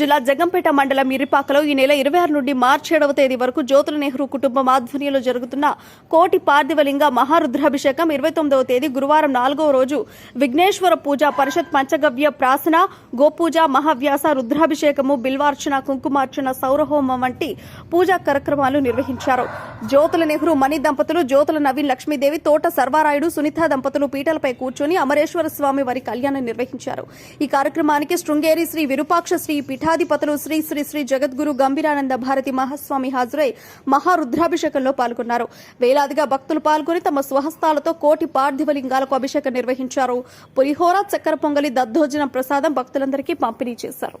జిల్లా జగంపేట మండలం ఇరిపాకలో ఈ నెల ఇరవై ఆరు నుండి మార్చి ఏడవ తేదీ వరకు జ్యోతుల నెహ్రూ కుటుంబం ఆధ్వర్యంలో జరుగుతున్న కోటి పార్థివలింగ మహారుద్రాభిషేకం ఇరవై తొమ్మిదవ తేదీ గురువారం నాలుగవ రోజు విఘ్నేశ్వర పూజ పరిషత్ పంచగవ్య ప్రాసన గోపూజ మహావ్యాస రుద్రాభిషేకము బిల్వార్చన కుంకుమార్చన సౌరహోమం వంటి పూజా కార్యక్రమాలు నిర్వహించారు. జ్యోతుల నెహ్రూ మణి దంపతులు జ్యోతుల నవీన్ లక్ష్మీదేవి తోట సర్వారాయుడు సునీత దంపతులు పీటలపై కూర్చొని అమరేశ్వర స్వామి వారి కళ్యాణం నిర్వహించారు. ఈ కార్యక్రమానికి శృంగేరి శ్రీ విరూపాక్ష శ్రీ పీఠాధిపతులు శ్రీ శ్రీ శ్రీ జగద్గురు గంభీరానంద భారతి మహాస్వామి హాజరై మహారుద్రాభిషేకంలో పాల్గొన్నారు. వేలాదిగా భక్తులు పాల్గొని తమ స్వహస్తాలతో కోటి పార్థివలింగాలకు అభిషేకం నిర్వహించారు. పులిహోర చక్కెర పొంగలి దద్దోజనం ప్రసాదం భక్తులందరికీ పంపిణీ చేశారు.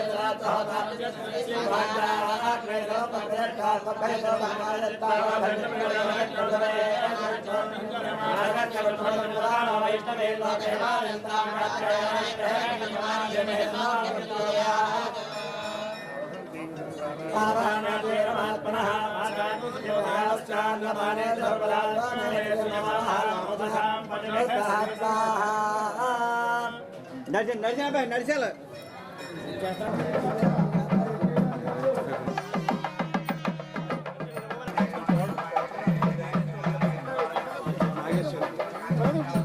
నడిచి నడిచిన బాయ్ నడిచాల గారు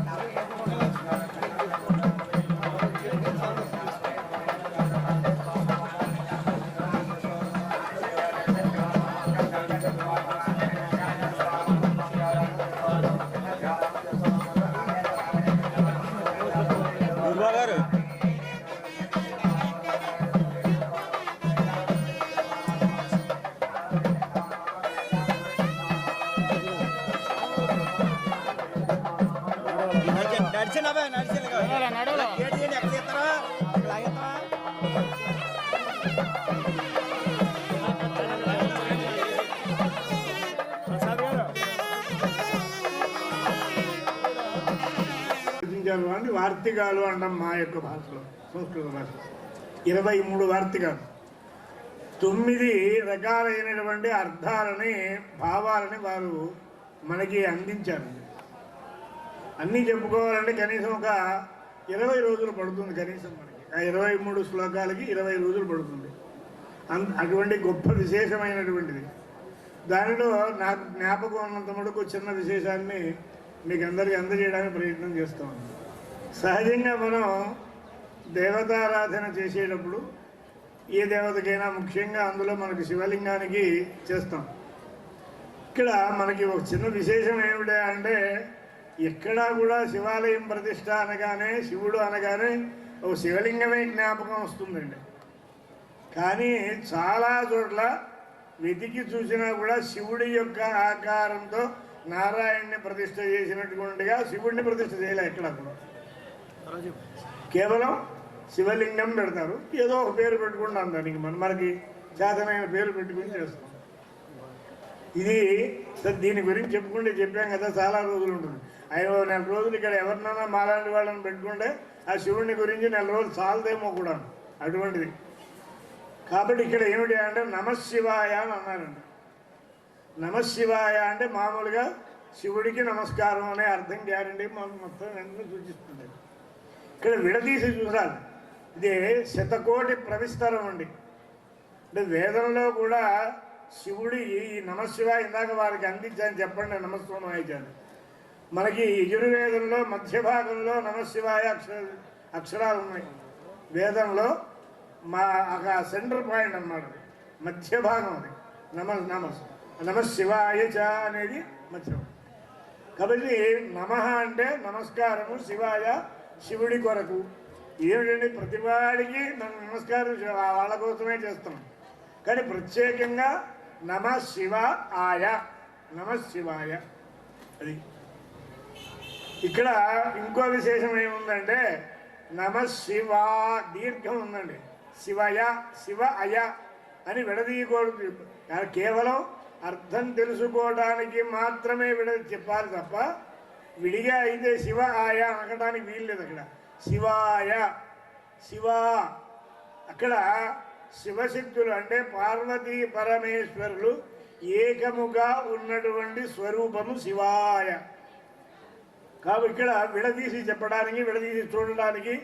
పర్వాన్ని వార్తికాలు అంటాం మా యొక్క భాషలో సంస్కృత భాషలో ఇరవై మూడు వార్తికాలు. తొమ్మిది రకాలైనటువంటి అర్థాలని భావాలని వారు మనకి అందించారు. అన్నీ చెప్పుకోవాలంటే కనీసం ఒక ఇరవై రోజులు పడుతుంది కనీసం మనకి. ఆ ఇరవై మూడు శ్లోకాలకి ఇరవై రోజులు పడుతుంది. అన్ అటువంటి గొప్ప విశేషమైనటువంటిది. దానిలో నాకు జ్ఞాపకం ఉన్నంత మటుకు చిన్న విశేషాన్ని మీకు అందరికీ అందజేయడానికి ప్రయత్నం చేస్తాం సహజంగా మనం దేవతారాధన చేసేటప్పుడు ఏ దేవతకైనా ముఖ్యంగా అందులో మనకి శివలింగానికి చేస్తాం. ఇక్కడ మనకి ఒక చిన్న విశేషం ఏమిటా అంటే ఎక్కడా కూడా శివాలయం ప్రతిష్ట అనగానే శివుడు అనగానే ఒక శివలింగమే జ్ఞాపకం వస్తుందండి. కానీ చాలా చోట్ల వెతికి చూసినా కూడా శివుడి యొక్క ఆకారంతో నారాయణ్ణి ప్రతిష్ట చేసినటువంటిగా శివుడిని ప్రతిష్ట చేయలే ఎక్కడ కూడా. కేవలం శివలింగం పెడతారు. ఏదో ఒక పేరు పెట్టుకుంటాం దానికి మన మనకి శాతమైన పేరు పెట్టుకుని చేస్తాం. ఇది దీని గురించి చెప్పుకుంటే చెప్పాం కదా చాలా రోజులు ఉంటుంది. అయ్యో నెల రోజులు ఇక్కడ ఎవరినైనా మాలాంటి వాళ్ళని పెట్టుకుంటే ఆ శివుడిని గురించి నెల రోజులు చాలదేమో కూడా. అటువంటిది. కాబట్టి ఇక్కడ ఏమిటి అంటే నమశివాయ అని అన్నారండి నమశివాయ అంటే మామూలుగా శివుడికి నమస్కారం అనే అర్థం గ్యారంటీ మనం మొత్తం వెంటనే సూచిస్తుంది ఇక్కడ విడదీసి చూడాలి ఇది శతకోటి ప్రవిస్తరం అండి. అంటే వేదంలో కూడా శివుడి ఈ నమశివాయ ఇందాక వారికి అందించాను చెప్పండి నమస్కారం వాయించాను మనకి యజుర్వేదంలో మధ్య భాగంలో నమశివాయ అక్షర అక్షరాలు ఉన్నాయి వేదంలో మా ఒక సెంటర్ పాయింట్ అన్నమాట. మధ్య భాగం అది. నమ నమస్ నమశివాయ చ అనేది మధ్య కాబట్టి నమ అంటే నమస్కారము శివాయ శివుడి కొరకు ఏమిటండి? ప్రతివాడికి మనం నమస్కారం శివ- వాళ్ళ కోసమే చేస్తాం కానీ ప్రత్యేకంగా నమ శివ ఆయ నమ శివాయ. అది ఇక్కడ ఇంకో విశేషం ఏముందంటే నమ శివ దీర్ఘం ఉందండి. శివయ శివ అయ అని విడదీయకూడదు. కేవలం అర్థం తెలుసుకోవడానికి మాత్రమే విడ చెప్పాలి తప్ప విడిగా అయితే శివ ఆయ అనడానికి వీల్లేదు అక్కడ. శివాయ శివ. అక్కడ శివశక్తులు అంటే పార్వతీ పరమేశ్వరులు ఏకముగా ఉన్నటువంటి స్వరూపము శివాయ. కాబట్టి ఇక్కడ విడదీసి చెప్పడానికి విడదీసి చూడడానికి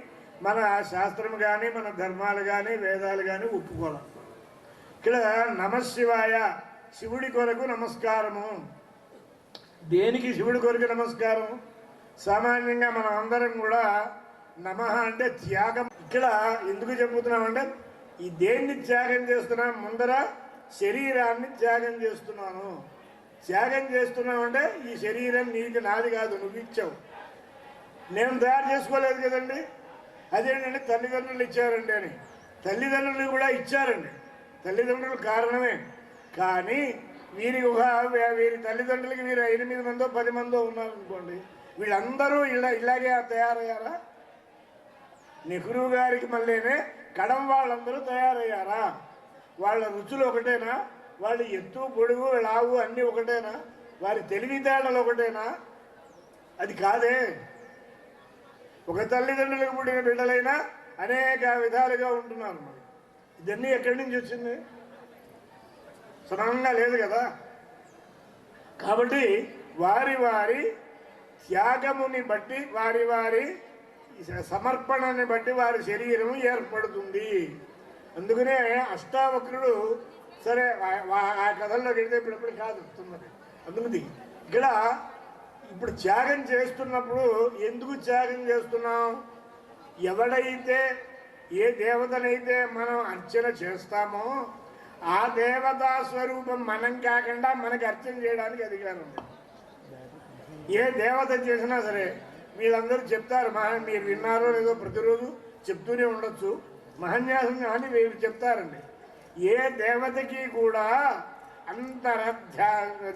మన శాస్త్రం కానీ మన ధర్మాలు కానీ వేదాలు కానీ ఒప్పుకోవడం ఇక్కడ నమశివాయ శివుడి కొరకు నమస్కారము. దేనికి శివుడి కొరకు నమస్కారం? సామాన్యంగా మనం అందరం కూడా నమ అంటే త్యాగం. ఇక్కడ ఎందుకు చెబుతున్నామంటే ఈ దేన్ని త్యాగం చేస్తున్నాం ముందర శరీరాన్ని త్యాగం చేస్తున్నాను. త్యాగం చేస్తున్నామంటే ఈ శరీరం నీకు నాది కాదు నువ్వు ఇచ్చావు. నేను తయారు చేసుకోలేదు కదండి. అదేంటంటే తల్లిదండ్రులు ఇచ్చారండి అని. తల్లిదండ్రులు కూడా ఇచ్చారండి. తల్లిదండ్రులు కారణమే. కానీ వీరికి వీరి తల్లిదండ్రులకి వీరు ఎనిమిది మందో పది మందో ఉన్నారనుకోండి వీళ్ళందరూ ఇలా ఇలాగే తయారయ్యారా? నెహ్రూ గారికి మళ్ళీనే కడం వాళ్ళందరూ తయారయ్యారా? వాళ్ళ రుచులు ఒకటేనా? వాళ్ళ ఎత్తు పొడుగు లావు అన్నీ ఒకటేనా? వారి తెలివితేటలు ఒకటేనా? అది కాదే. ఒక తల్లిదండ్రులకు పుట్టిన బిడ్డలైనా అనేక విధాలుగా ఉంటున్నారు మరి. ఇదన్నీ ఎక్కడి నుంచి వచ్చింది? సమానంగా లేదు కదా? కాబట్టి వారి వారి త్యాగముని బట్టి వారి వారి సమర్పణని బట్టి వారి శరీరం ఏర్పడుతుంది. అందుకనే అష్టావక్రుడు సరే ఆ- కథల్లోకి వెళ్తే ఇప్పుడు ఎప్పుడు కాదు వస్తున్నది అందుకని ఇక్కడ ఇప్పుడు త్యాగం చేస్తున్నప్పుడు ఎందుకు త్యాగం చేస్తున్నాం? ఎవడైతే ఏ దేవతనైతే మనం అర్చన చేస్తామో ఆ దేవతా స్వరూపం మనం కాకుండా మనకి అర్చన చేయడానికి అధికారం ఉంది. ఏ దేవత చేసినా సరే వీళ్ళందరూ చెప్తారు మహా మీరు విన్నారో లేదో ప్రతిరోజు చెప్తూనే ఉండొచ్చు. మహన్యాసం అని వీళ్ళు చెప్తారండి. ఏ దేవతకి కూడా అంతర ధ్యా-